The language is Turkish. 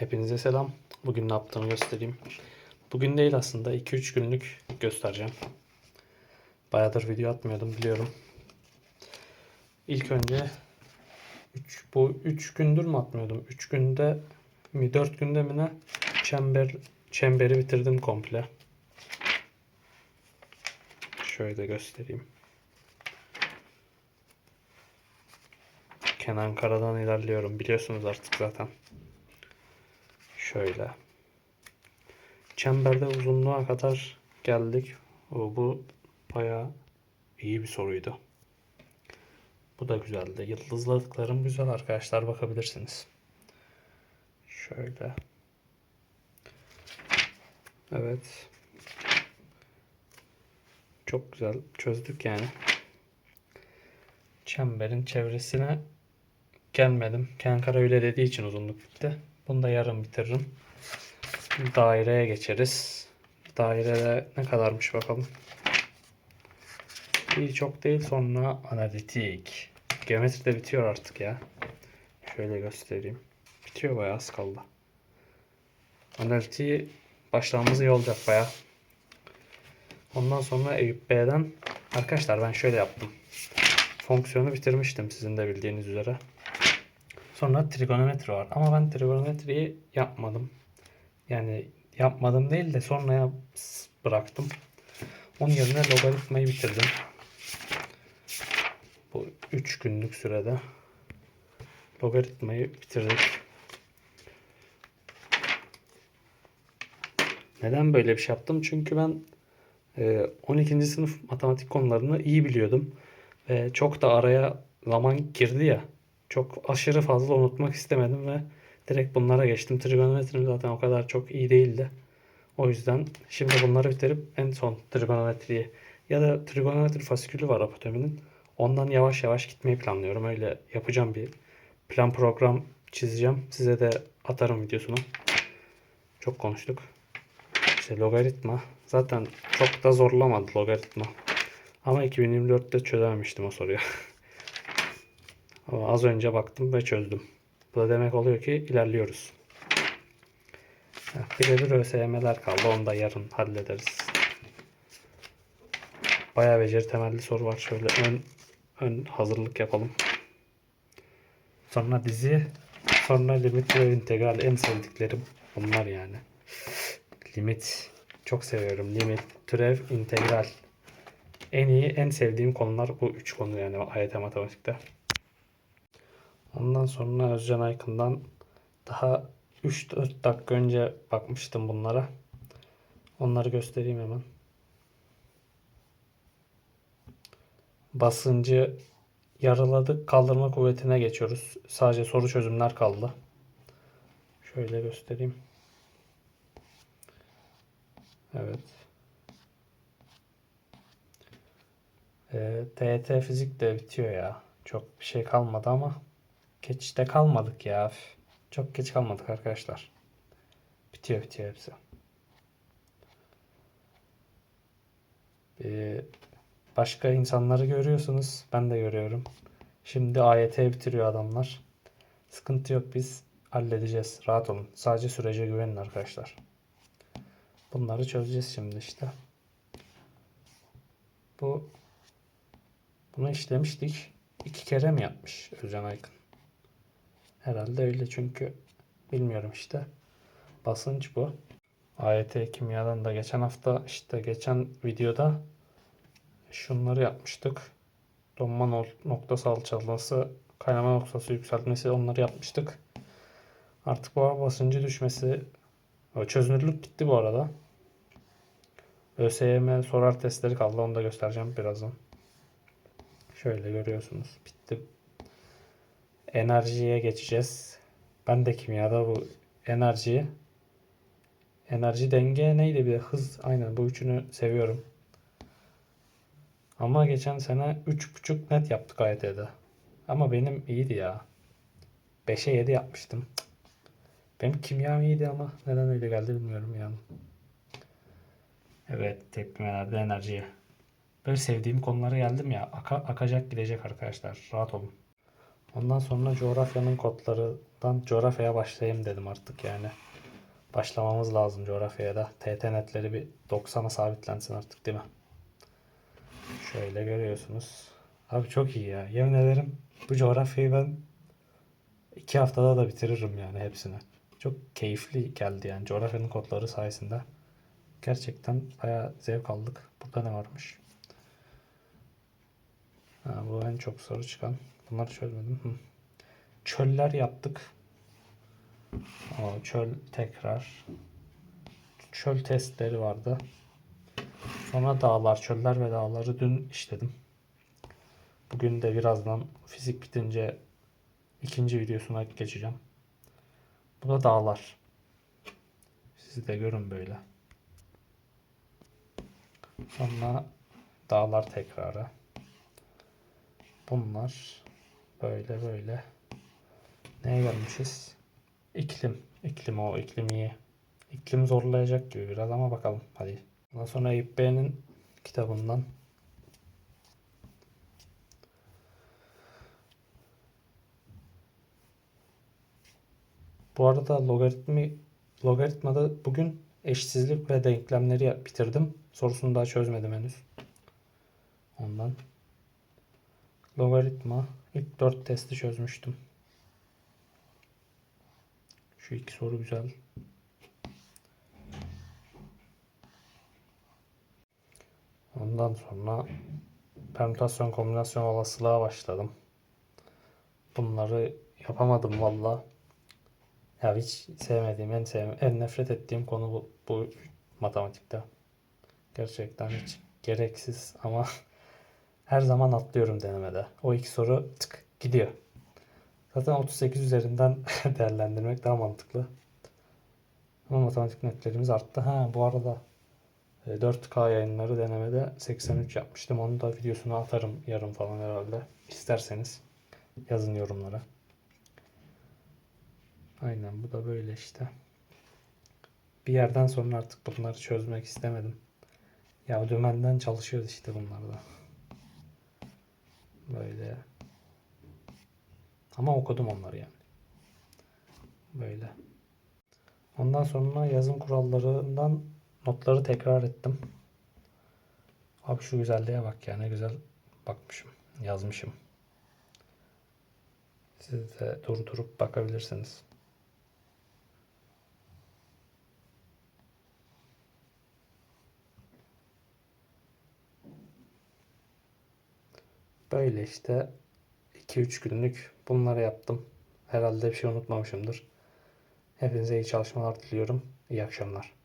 Hepinize selam. Bugün ne yaptığımı göstereyim. Bugün değil aslında 2-3 günlük göstereceğim. Bayağıdır video atmıyordum biliyorum. İlk önce 3 bu 3 gündür mü atmıyordum? 3 günde mi 4 günde mi ne? Çember çemberi bitirdim komple. Şöyle göstereyim. Kenan Kara'dan ilerliyorum biliyorsunuz artık zaten. Şöyle. Çemberde uzunluğa kadar geldik. Bu bayağı iyi bir soruydu. Bu da güzeldi. Yıldızladıklarım güzel arkadaşlar bakabilirsiniz. Şöyle. Evet. Çok güzel çözdük yani. Çemberin çevresine gelmedim. Kenkara öyle dediği için uzunluk bitti. Bunu da yarın bitiririm. Daireye geçeriz. Dairede ne kadarmış bakalım. İyi çok değil sonra analitik. Geometri de bitiyor artık ya. Şöyle göstereyim. Bitiyor bayağı az kaldı. Analitiği başlamamız iyi olacak bayağı. Ondan sonra Eyüp B'den arkadaşlar ben şöyle yaptım. Fonksiyonu bitirmiştim sizin de bildiğiniz üzere. Sonra trigonometri var. Ama ben trigonometriyi yapmadım. Yani yapmadım değil de sonraya bıraktım. Onun yerine logaritmayı bitirdim. Bu 3 günlük sürede logaritmayı bitirdik. Neden böyle bir şey yaptım? Çünkü ben e, 12. sınıf matematik konularını iyi biliyordum. Ve çok da araya zaman girdi ya. Çok aşırı fazla unutmak istemedim ve direkt bunlara geçtim. Trigonometrim zaten o kadar çok iyi değildi. O yüzden şimdi bunları bitirip en son trigonometriyi ya da trigonometri fasikülü var apotominin. Ondan yavaş yavaş gitmeyi planlıyorum. Öyle yapacağım bir plan program çizeceğim. Size de atarım videosunu. Çok konuştuk. İşte logaritma. Zaten çok da zorlamadı logaritma. Ama 2024'te çözememiştim o soruyu. Ama az önce baktım ve çözdüm. Bu da demek oluyor ki ilerliyoruz. Bir de bir ÖSYM'ler kaldı. Onu da yarın hallederiz. Bayağı beceri temelli soru var. Şöyle ön, ön hazırlık yapalım. Sonra dizi. Sonra limit ve integral. En sevdiklerim bunlar yani. Limit. Çok seviyorum. Limit, türev, integral. En iyi, en sevdiğim konular bu üç konu yani AYT matematikte. Ondan sonra Özcan Aykın'dan daha 3-4 dakika önce bakmıştım bunlara. Onları göstereyim hemen. Basıncı yarıladık. Kaldırma kuvvetine geçiyoruz. Sadece soru çözümler kaldı. Şöyle göstereyim. Evet. Ee, TET fizik de bitiyor ya. Çok bir şey kalmadı ama geç de kalmadık ya. Çok geç kalmadık arkadaşlar. Bitiyor bitiyor hepsi. Ee, başka insanları görüyorsunuz. Ben de görüyorum. Şimdi AYT bitiriyor adamlar. Sıkıntı yok biz halledeceğiz. Rahat olun. Sadece sürece güvenin arkadaşlar. Bunları çözeceğiz şimdi işte. Bu bunu işlemiştik. İki kere mi yapmış Özcan Aykın? Herhalde öyle çünkü bilmiyorum işte. Basınç bu. AYT kimyadan da geçen hafta işte geçen videoda şunları yapmıştık. Donma no- noktası alçalması, kaynama noktası yükseltmesi onları yapmıştık. Artık bu basıncı düşmesi çözünürlük gitti bu arada. ÖSYM sorar testleri kaldı. Onu da göstereceğim birazdan. Şöyle görüyorsunuz. Bitti. Enerjiye geçeceğiz. Ben de kimyada bu enerjiyi enerji denge neydi bir de hız aynen bu üçünü seviyorum. Ama geçen sene 3.5 net yaptık AYT'de. Ama benim iyiydi ya. 5'e 7 yapmıştım. Benim kimyam iyiydi ama neden öyle geldi bilmiyorum yani. Evet tepkimelerde enerjiye. Böyle sevdiğim konulara geldim ya aka- akacak gidecek arkadaşlar rahat olun. Ondan sonra coğrafyanın kodlarından coğrafyaya başlayayım dedim artık yani. Başlamamız lazım coğrafyaya da. TT netleri bir 90'a sabitlensin artık değil mi? Şöyle görüyorsunuz. Abi çok iyi ya. Yemin ederim bu coğrafyayı ben iki haftada da bitiririm yani hepsini. Çok keyifli geldi yani coğrafyanın kodları sayesinde. Gerçekten bayağı zevk aldık. Burada ne varmış? Ha, bu en çok soru çıkan. Bunları çözmedim. Hı. Çöller yaptık. O çöl tekrar. Çöl testleri vardı. Sonra dağlar, çöller ve dağları dün işledim. Bugün de birazdan fizik bitince ikinci videosuna geçeceğim. Bu da dağlar. Siz de görün böyle. Sonra dağlar tekrarı. Bunlar böyle böyle. Neye gelmişiz? İklim. İklim o iklim iyi. İklim zorlayacak gibi biraz ama bakalım. Hadi. Ondan sonra Eyüp Bey'in kitabından Bu arada logaritmi logaritmada bugün eşitsizlik ve denklemleri bitirdim. Sorusunu daha çözmedim henüz. Ondan logaritma ilk 4 testi çözmüştüm. Şu iki soru güzel. Ondan sonra permütasyon kombinasyon olasılığa başladım. Bunları yapamadım valla. Ya hiç sevmediğim, en sevmediğim, en nefret ettiğim konu bu, bu matematikte. Gerçekten hiç gereksiz ama her zaman atlıyorum denemede. O iki soru tık gidiyor. Zaten 38 üzerinden değerlendirmek daha mantıklı. Ama matematik netlerimiz arttı. Ha bu arada e, 4K yayınları denemede 83 yapmıştım. Onu da videosunu atarım yarın falan herhalde. İsterseniz yazın yorumlara. Aynen bu da böyle işte. Bir yerden sonra artık bunları çözmek istemedim. Ya dümenden çalışıyoruz işte bunlarda. Böyle. Ama okudum onları yani. Böyle. Ondan sonra yazım kurallarından notları tekrar ettim. Abi şu güzelliğe bak ya ne güzel bakmışım, yazmışım. Siz de durdurup bakabilirsiniz. Böyle işte 2-3 günlük bunları yaptım. Herhalde bir şey unutmamışımdır. Hepinize iyi çalışmalar diliyorum. İyi akşamlar.